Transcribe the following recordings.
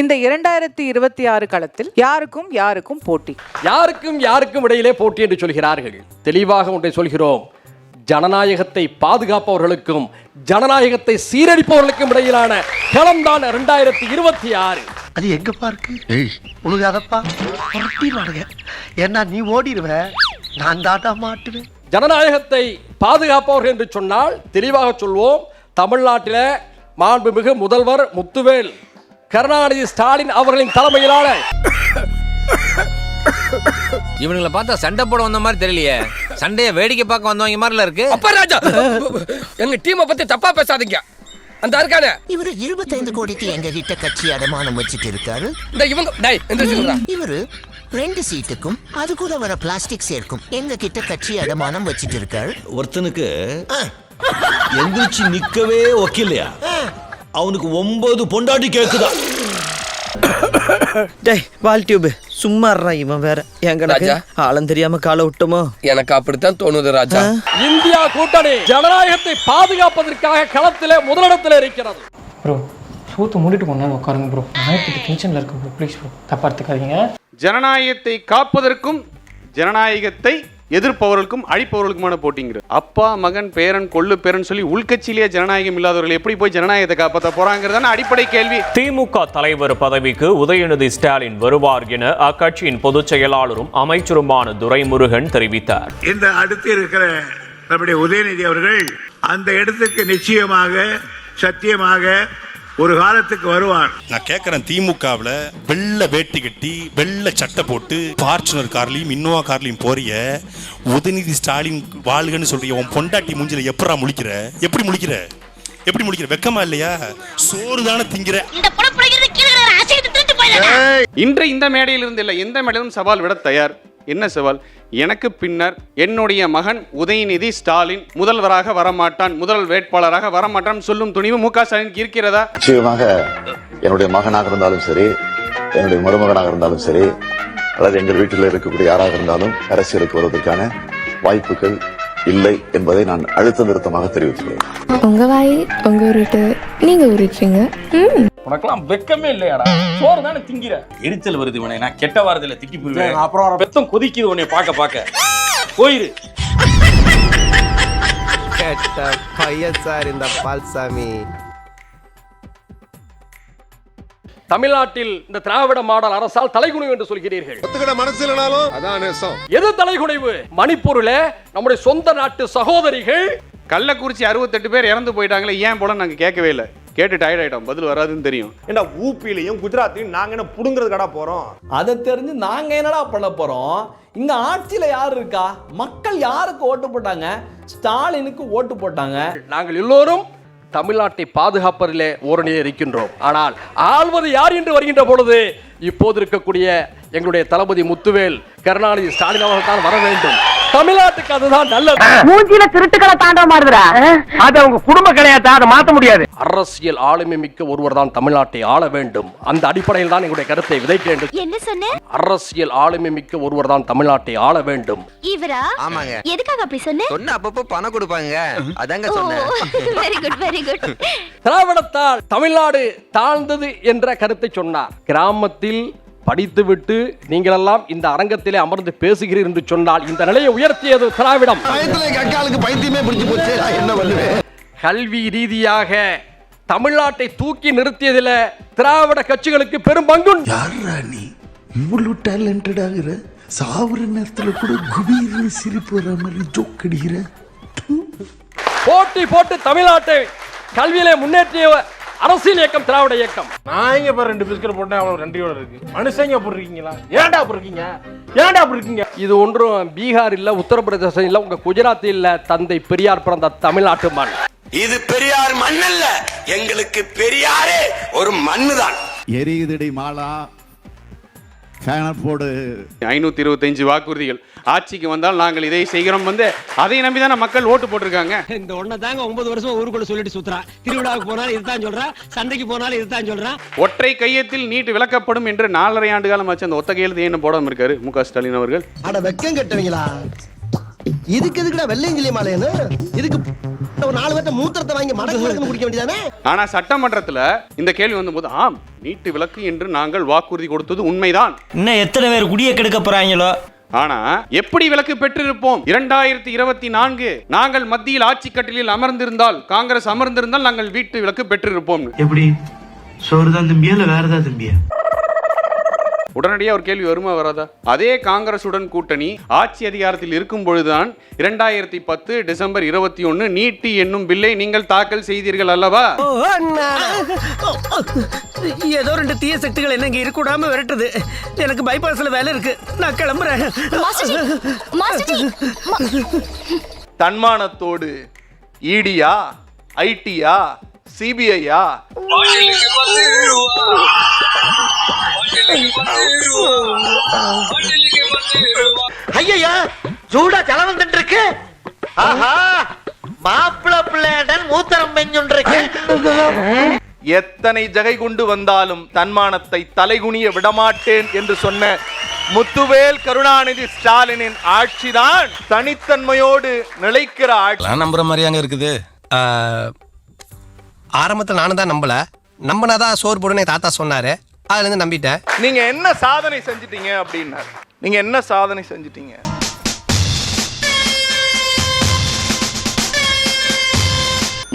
இந்த இரண்டாயிரத்தி இருபத்தி ஆறு களத்தில் யாருக்கும் யாருக்கும் போட்டி? யாருக்கும் யாருக்கும் இடையிலே போட்டி என்று சொல்கிறார்கள். தெளிவாக ஒன்றை சொல்கிறோம். ஜனநாயகத்தை பாதுகாப்பவர்களுக்கும் ஜனநாயகத்தை சீரழிப்பவர்களுக்கும் இடையிலான களம்தான் இரண்டாயிரத்தி இருபத்தி ஆறு. அது எங்க பார்க்கு புரட்டிடுவானுங்க ஏன்னா நீ ஓடிடுவ. நான் தாட்டா மாட்டுவேன். ஜனநாயகத்தை பாதுகாப்பவர்கள் என்று சொன்னால் தெளிவாக சொல்வோம் தமிழ்நாட்டில் மாண்புமிகு முதல்வர் முத்துவேல். கருணாநிதி ஸ்டாலின் அவர்களின் தலைமையிலான இவனுங்களை பார்த்தா சண்டை போட வந்த மாதிரி தெரியலையே. சண்டைய வேடிக்கை பார்க்க வந்தவங்க மாதிரில இருக்கு. அப்பா ராஜா! எங்க டீமை பத்தி தப்பா பேசாதீங்க. அந்த இருக்கானே இவரு இருபத்தைந்து கோடிக்கு எங்க கிட்ட கட்சி அடமானம் வச்சுட்டு இருக்காரு? இந்த இவங்க டேய் எந்திரிச்சுடுறா இவரு ரெண்டு சீட்டுக்கும் அது கூட வர பிளாஸ்டிக் சேர்க்கும். எங்க கிட்ட கட்சி அடமானம் வச்சுட்டு இருக்காரு? ஒருத்தனுக்கு எந்திரிச்சு நிக்கவே ஒக்கில்லையா? அவனுக்கு ஒன்பது பொண்டாட்டி கேக்குதா? டேய் வால் டியூப். சும்மா இவன் வேற. ராஜா. ஆளும் தெரியாம காலை விட்டோமோ? எனக்கு அப்படித்தான் தோணுது ராஜா. இந்தியா கூட்டணி ஜனநாயகத்தை பாதுகாப்பதற்காக களத்திலே முதலிடத்தில் இருக்கிறது. ப்ரோ சூத்து மூடிட்டு கொண்டு உட்காருங்க ப்ரோ நாயத்துக்கு டென்ஷனில் இருக்கு ப்ரோ ப்ளீஸ் ப்ரோ தப்பா எடுத்துக்காதீங்க. ஜனநாயகத்தை காப்பதற்கும் ஜனநாயகத்தை எதிர்ப்பவர்களுக்கும் அழிப்பவர்களுக்குமான போட்டிங்கிற அப்பா மகன் பேரன் கொள்ளு பேரன் சொல்லி உள்கட்சியிலேயே ஜனநாயகம் இல்லாதவர்கள் எப்படி போய் ஜனநாயகத்தை காப்பாற்ற போறாங்கிறதான அடிப்படை கேள்வி. திமுக தலைவர் பதவிக்கு உதயநிதி ஸ்டாலின் வருவார் என அக்கட்சியின் பொதுச் செயலாளரும் அமைச்சருமான துரைமுருகன் தெரிவித்தார். இந்த அடுத்து இருக்கிற நம்முடைய உதயநிதி அவர்கள் அந்த இடத்துக்கு நிச்சயமாக சத்தியமாக ஒரு காலத்துக்கு வருவார் நான் கேக்குறேன் திமுகவுல வெள்ளை வேட்டி கட்டி வெள்ளை சட்டை போட்டு பார்ச்சுனர் கார்லயும் இன்னோவா கார்லயும் போறிய உதயநிதி ஸ்டாலின் வாழ்கன்னு சொல்றிய உன் பொண்டாட்டி மூஞ்சில எப்படா முழிக்கிற? எப்படி முழிக்கிற? எப்படி முழிக்கிற? வெக்கமா இல்லையா? சோறு தானே திங்கிற இன்று இந்த மேடையில் இருந்து இல்லை எந்த மேடையிலும் சவால் விட தயார். என்ன சவால்? எனக்கு பின்னர் என்னுடைய மகன் உதயநிதி ஸ்டாலின் முதல்வராக வரமாட்டான் முதல் வேட்பாளராக வரமாட்டான் சொல்லும் துணிவு மு க ஸ்டாலினுக்கு இருக்கிறதா? நிச்சயமாக என்னுடைய மகனாக இருந்தாலும் சரி என்னுடைய மருமகனாக இருந்தாலும் சரி அல்லது எங்கள் வீட்டில் இருக்கக்கூடிய யாராக இருந்தாலும் அரசியலுக்கு வருவதற்கான வாய்ப்புகள் இல்லை என்பதை நான் அழுத்த நிறுத்தமாக தெரிவித்துள்ளேன் உங்க வாய் உங்க உருட்டு நீங்க உருட்டுறீங்க. உனக்கெல்லாம் வெக்கமே இல்லையாடா? சோறு தானே திங்கிற? எரிச்சல் வருது இவனை. நான் கெட்ட வாரத்துல திட்டி போயிருவேன் அப்புறம் பெத்தம் கொதிக்குது உன்னை பார்க்க பார்க்க. போயிரு. கேட்ட பையன் சார் இந்த பால்சாமி. தமிழ்நாட்டில் இந்த திராவிட மாடல் அரசால் தலைகுனிவு என்று சொல்கிறீர்கள். ஒத்துக்கிட மனசு இல்லைனாலும் அதான் நேசம். எது தலைகுனிவு? மணிப்பூரில் நம்முடைய சொந்த நாட்டு சகோதரிகள் கள்ளக்குறிச்சி அறுபத்தெட்டு பேர் இறந்து போயிட்டாங்களே ஏன் போல நாங்கள் கேட்கவே இல்லை. கேட்டு டயர்ட் ஆயிட்டோம். பதில் வராதுன்னு தெரியும். ஏண்டா ஊப்பிலையும் குஜராத்லையும் நாங்க என்ன புடுங்கிறது கடா போறோம்? அதை தெரிஞ்சு நாங்க என்னடா பண்ண போறோம்? இங்க ஆட்சியில யார் இருக்கா? மக்கள் யாருக்கு ஓட்டு போட்டாங்க? ஸ்டாலினுக்கு ஓட்டு போட்டாங்க. நாங்கள் எல்லோரும் தமிழ்நாட்டை பாதுகாப்பதிலே ஓரணியில் இருக்கின்றோம். ஆனால் ஆள்வது யார் என்று வருகின்ற பொழுது இப்போது இருக்கக்கூடிய எங்களுடைய தளபதி முத்துவேல் கருணாநிதி ஸ்டாலின் அவர்கள் தான் வர வேண்டும். தமிழ்நாட்டுக்கு அதுதான் நல்லது. மூஞ்சில திருட்டுக்களை தாண்ட மாறுதுடா. அது அவங்க குடும்ப கிடையாது அதை மாத்த முடியாது. அரசியல் ஆளுமை மிக்க ஒருவர் தான் தமிழ்நாட்டை ஆள வேண்டும். அந்த அடிப்படையில் தான் எங்களுடைய கருத்தை விதைக்க வேண்டும் என்ன சொன்ன? அரசியல் ஆளுமை மிக்க ஒருவர் தான் தமிழ்நாட்டை ஆள வேண்டும். இவரா? ஆமாங்க. எதுக்காக அப்படி சொன்ன? சொன்ன அப்பப்போ பணம் கொடுப்பாங்க. அதாங்க வெரி குட் வெரி குட் திராவிடத்தால் தமிழ்நாடு தாழ்ந்தது என்ற கருத்தை சொன்னார். கிராமத்தில் படித்துவிட்டு நீங்களெல்லாம் இந்த அரங்கத்திலே அமர்ந்து பேசுகிறீர் என்று சொன்னால் இந்த நிலையை உயர்த்தியது திராவிடம். பைத்தியமே பிடிச்சு போச்சு என்ன பண்ணுவேன்? கல்வி ரீதியாக தமிழ்நாட்டை தூக்கி நிறுத்தியதில் திராவிட கட்சிகளுக்கு பெரும் யாரா நீ? இவ்வளவு டேலண்டட் ஆகுற? சாவுற நேரத்துல கூட குபீர்னு சிரிப்பு வர மாதிரி ஜோக் அடிக்கிற? போட்டி போட்டு தமிழ்நாட்டை கல்வியிலே முன்னேற்றிய அரசியல் இயக்கம் திராவிட இயக்கம். நான் இங்க பாரு ரெண்டு பிஸ்கட் போட்டேன் அவ்வளவு ரெண்டையோட இருக்கு. மனுஷங்க அப்படி இருக்கீங்களா? ஏன்டா அப்படி இருக்கீங்க? ஏன்டா அப்படி இருக்கீங்க? இது ஒன்றும் பீகார் இல்ல உத்தரப்பிரதேசம் இல்ல உங்க குஜராத் இல்ல தந்தை பெரியார் பிறந்த தமிழ்நாட்டு மண். இது பெரியார் மண்ணல்ல எங்களுக்கு பெரியாரே ஒரு மண்ணு தான் எரியுதடி மாலா போடு ஐநூத்தி இருபத்தஞ்சு வாக்குறுதிகள். ஆட்சிக்கு வந்தால் நாங்கள் இதை செய்கிறோம் வந்து அதை நம்பி தானே மக்கள் ஓட்டு போட்டிருக்காங்க? இந்த ஒன்ன தாங்க ஒன்பது வருஷம் ஊருக்குள்ள சொல்லிட்டு சுத்துறான் திருவிழாவுக்கு போனாலும் இதுதான் சொல்றான் சண்டைக்கு போனாலும் இதுதான் சொல்றான் ஒற்றை கையத்தில் நீட் விளக்கப்படும் என்று நாலரை ஆண்டு காலம் ஆச்சு அந்த ஒத்த கையெழுத்து ஏன்னு போடாம இருக்காரு? மு க ஸ்டாலின் அவர்கள். அட வெக்கம் கட்டுவீங்களா? இதுக்கு எதுக்குடா வெள்ளையங்கிலி மாலையன்னு இதுக்கு ஒரு நாலு பேர்த்த மூத்திரத்தை வாங்கி மடக்கு மடக்கு குடிக்க வேண்டியதானே? ஆனா சட்டமன்றத்துல இந்த கேள்வி வந்தபோது ஆம் நீட்டு விலக்கு என்று நாங்கள் வாக்குறுதி கொடுத்தது உண்மைதான். இன்னும் எத்தனை பேர் குடிய கெடுக்க போறாங்களோ? ஆனா எப்படி விலக்கு பெற்றிருப்போம்? இரண்டாயிரத்தி இருபத்தி நான்கு நாங்கள் மத்தியில் ஆட்சி கட்டிலில் அமர்ந்திருந்தால் காங்கிரஸ் அமர்ந்திருந்தால் நாங்கள் வீட்டு விலக்கு பெற்றிருப்போம் எப்படி? சோறு தான் தம்பியா இல்ல வேற ஏதாவது தம்பியா? உடனடியாக ஒரு கேள்வி வருமா வராதா? அதே காங்கிரசுடன் கூட்டணி ஆட்சி அதிகாரத்தில் இருக்கும் பொழுதுதான் இரண்டாயிரத்தி பத்து டிசம்பர் இருபத்தி ஒன்னு நீட்டி என்னும் பில்லை நீங்கள் தாக்கல் செய்தீர்கள் அல்லவா? ஏதோ ரெண்டு தீய சக்திகள் என்ன இங்க இருக்க விடாம விரட்டுது. எனக்கு பைபாஸ்ல வேலை இருக்கு. நான் கிளம்புறேன். தன்மானத்தோடு இடியா ஐடியா சிபிஐயா? ஐயா சூடா ஜலம் வந்துட்டு இருக்கு ஆஹா மாப்பிள பிள்ளைடன் மூத்தரம் பெஞ்சுருக்கு எத்தனை ஜகை கொண்டு வந்தாலும் தன்மானத்தை தலைகுனிய விடமாட்டேன் என்று சொன்ன முத்துவேல் கருணாநிதி ஸ்டாலினின் ஆட்சிதான் தனித்தன்மையோடு நிலைக்கிற ஆட்சி. நம்புற மாதிரியாங்க இருக்குது. ஆரம்பத்தில் நானும் தான் நம்பல. நம்பினாதான் சோறு போடுன்னு தாத்தா சொன்னார். அதுல இருந்து நம்பிட்டேன். நீங்க என்ன சாதனை செஞ்சிட்டீங்க அப்படின்னாரு. நீங்க என்ன சாதனை செஞ்சிட்டீங்க?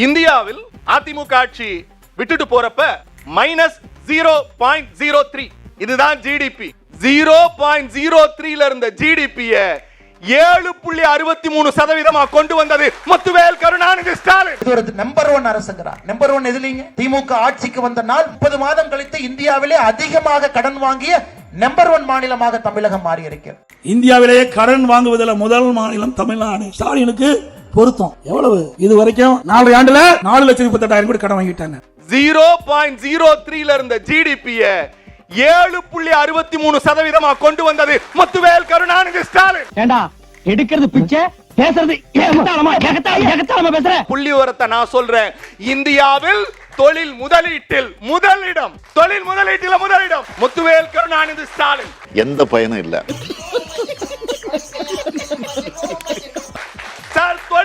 இந்தியாவில் அதிமுக ஆட்சி விட்டுட்டு போறப்ப minus zero point zero three இதுதான் ஜிடிபி ஜீரோ பாயிண்ட் ஜீரோ த்ரீல இருந்த ஜிடிபியை ஏழு புள்ளி அறுபத்தி மூணு சதவீதமா கொண்டு வந்தது முத்துவேல் கருணாநிதி ஸ்டாலின். இது ஒரு நம்பர் ஒன் அரசுங்கிறா நம்பர் ஒன் எதுலீங்க? திமுக ஆட்சிக்கு வந்த நாள் முப்பது மாதம் கழித்து இந்தியாவிலே அதிகமாக கடன் வாங்கிய நம்பர் ஒன் மாநிலமாக தமிழகம் மாறி இருக்கிறது இந்தியாவிலேயே கடன் வாங்குவதில் முதல் மாநிலம் தமிழ்நாடு. ஸ்டாலினுக்கு பொருத்தம். எவ்வளவு? இது வரைக்கும் நாலு ஆண்டுல நாலு லட்சம் முப்பத்தெட்டாயிரம் கோடி கடன் வாங்கிட்டாங்க. ஜீரோ பாயிண்ட் ஜீரோ த்ரீல இருந்த ஜிடிபிய ஏழு புள்ளி அறுபத்தி மூணு சதவீதமா கொண்டு வந்தது முத்துவேல் கருணாநிதி ஸ்டாலின். ஏண்டா எடுக்கிறது பிச்சை பேசுறது பேசுற? புள்ளி விவரத்தை நான் சொல்றேன். இந்தியாவில் தொழில் முதலீட்டில் முதலிடம். தொழில் முதலீட்டில் முதலிடம். முத்துவேல் கருணாநிதி ஸ்டாலின். எந்த பயனும் இல்லை.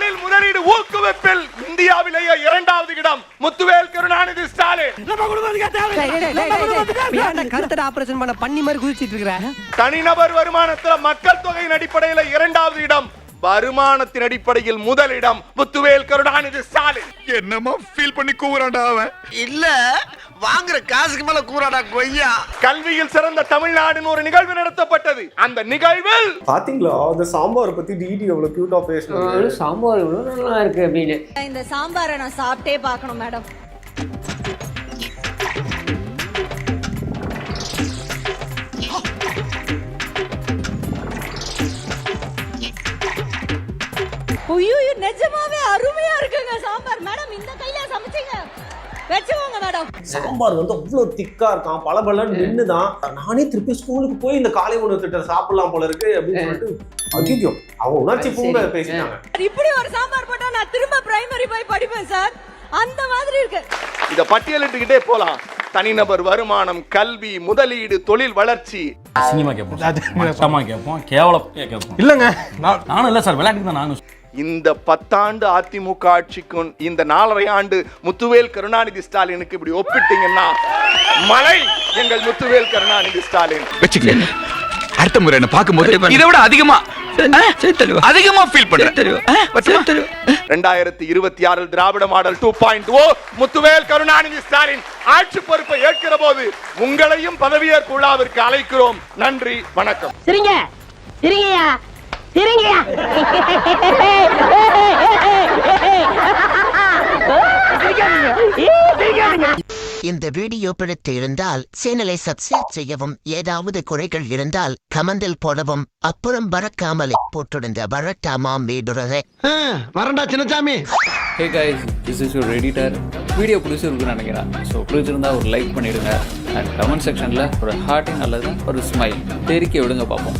தொழில் முதலீடு ஊக்குவிப்பில் இந்தியாவிலேயே இரண்டாவது இடம். முத்துவேல் கருணாநிதி ஸ்டாலின். கருத்தட ஆபரேஷன் பண்ண பண்ணி மாதிரி குதிச்சிட்டு இருக்கிற? தனிநபர் வருமானத்துல மக்கள் தொகையின் அடிப்படையில இரண்டாவது இடம். வருமானத்தின் அடிப்படையில் முதலிடம் முத்துவேல் கருணாநிதி ஸ்டாலின். என்னமா ஃபீல் பண்ணி கூவுறான்டா அவன். இல்ல வாங்குற காசுக்கு மேல கூறாடா கொய்யா. கல்வியில் சிறந்த தமிழ்நாடுன்னு ஒரு நிகழ்வு நடத்தப்பட்டது. அந்த நிகழ்வில் பாத்தீங்களா அந்த சாம்பார் பத்தி டிடி எவ்வளவு கியூட்டா பேசணும் சாம்பார் நல்லா இருக்கு அப்படின்னு. இந்த சாம்பாரை நான் சாப்பிட்டே பார்க்கணும் மேடம். ஐயோ நிஜமாவே அருமையா இருக்குங்க சாம்பார். மேடம் இந்த கையில சமைச்சீங்க. வச்சுக்கோங்க மேடம். சாம்பார் வந்து அவ்வளவு திக்கா இருக்கான். பல பலன்னு நின்னுதான். நானே திருப்பி ஸ்கூலுக்கு போய் இந்த காலை உணவு திட்டம் சாப்பிடலாம் போல இருக்கு அப்படின்னு சொல்லிட்டு ஐயோ அவங்க உணர்ச்சி பூங்க பேசிட்டாங்க. இப்படி ஒரு சாம்பார் போட்டா நான் திரும்ப பிரைமரி போய் படிப்பேன் சார். அந்த மாதிரி இருக்கு. இத பட்டியலிட்டுக்கிட்டே போலாம். தனிநபர் வருமானம் கல்வி முதலீடு தொழில் வளர்ச்சி. சினிமா கேட்போம் கேட்போம். கேவலம் கேட்போம். இல்லங்க நானும் இல்ல சார். விளையாட்டுக்கு தான் நானும் இந்த பத்தாண்டு அதிமுக ஆட்சிக்கும் இந்த நாலரை ஆண்டு முத்துவேல் கருணாநிதி ஸ்டாலினுக்கு இப்படி ஒப்பிட்டீங்கன்னா மலை எங்கள் முத்துவேல் கருணாநிதி ஸ்டாலின். வச்சுக்கல அடுத்த முறை என்ன பார்க்கும்போது இதை விட அதிகமா அதிகமா ஃபீல் பண்றேன் ரெண்டாயிரத்தி இருபத்தி ஆறில் Dravida model two point O Muthuvel Karunanidhi Stalin ஆட்சி பொறுப்பை ஏற்கிற போது உங்களையும் பதவியேற்பு விழாவிற்கு அழைக்கிறோம். நன்றி வணக்கம். சரிங்க. சரிங்கயா சரிங்கயா இந்த வீடியோ பிடித்து இருந்தால் சேனலை சப்ஸ்கிரைப் செய்யவும் ஏதாவது குறைகள் இருந்தால் கமெண்டில் போடவும் அப்புறம் பறக்காமலே போட்டிருந்த வரட்டாமாம் வீடுறதை வரண்டா Chinnasamy hey guys this is your editor video பிடிச்சிருக்குன்னு நினைக்கிறேன். ஸோ பிடிச்சிருந்தா ஒரு லைக் பண்ணிடுங்க. அண்ட் கமெண்ட் செக்ஷனில் ஒரு ஹார்ட்டிங் அல்லது ஒரு ஸ்மைல் தெரிக்க விடுங்க பார்ப்போம்.